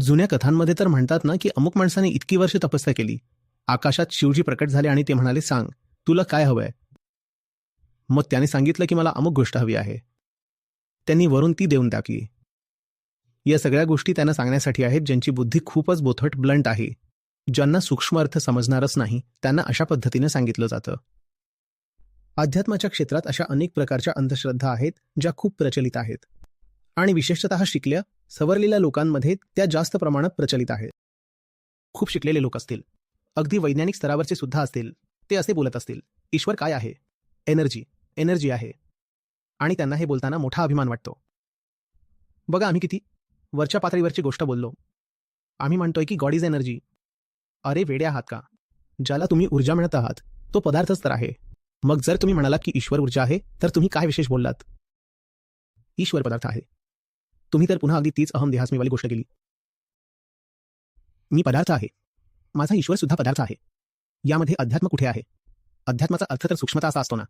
जुन्या कथांमध्ये तर म्हणतात ना की अमुक माणसाने इतकी वर्ष तपस्या केली. आकाशात शिवजी प्रकट झाले आणि ते म्हणाले सांग तुला काय हवंय? मग त्याने सांगितलं की मला अमुक गोष्ट हवी आहे. त्यांनी वरून ती देऊन टाकली. या सगळ्या गोष्टी त्यांना सांगण्यासाठी आहेत ज्यांची बुद्धी खूपच बोथट ब्लंट आहे. ज्यांना सूक्ष्म अर्थ समजणारच नाही त्यांना अशा पद्धतीने सांगितलं जातं. अध्यात्माच्या क्षेत्रात अशा अनेक प्रकारच्या अंधश्रद्धा आहेत ज्या खूप प्रचलित आहेत. आणि विशेषतः शिकल्या सवरलेल्या लोकांमध्ये त्या जास्त प्रमाणात प्रचलित आहेत. खूप शिकलेले लोक असतील. अगदी वैज्ञानिक स्तरावरचे सुद्धा असतील. ते असे बोलत असतील ईश्वर काय आहे? एनर्जी. एनर्जी आहे. आणि त्यांना हे बोलताना मोठा अभिमान वाटतो. बघा आम्ही किती वरच्या पातळीवरची गोष्ट बोललो. आम्ही म्हणतोय की गॉड इज एनर्जी. अरे वेडे आहात का? ज्याला तुम्ही ऊर्जा मिळत आहात तो पदार्थच तर आहे. मग जर तुम्ही म्हणालात की ईश्वर ऊर्जा आहे तर तुम्ही काय विशेष बोललात? ईश्वर पदार्थ आहे. तुम्ही तर पुन्हा अगदी तीच अहम देहास्मीवाली गोष्ट केली. मी पदार्थ आहे. माझा ईश्वर सुद्धा पदार्थ आहे. यामध्ये अध्यात्म कुठे आहे? अध्यात्माचा अर्थ तर सूक्ष्मता असा असतो ना.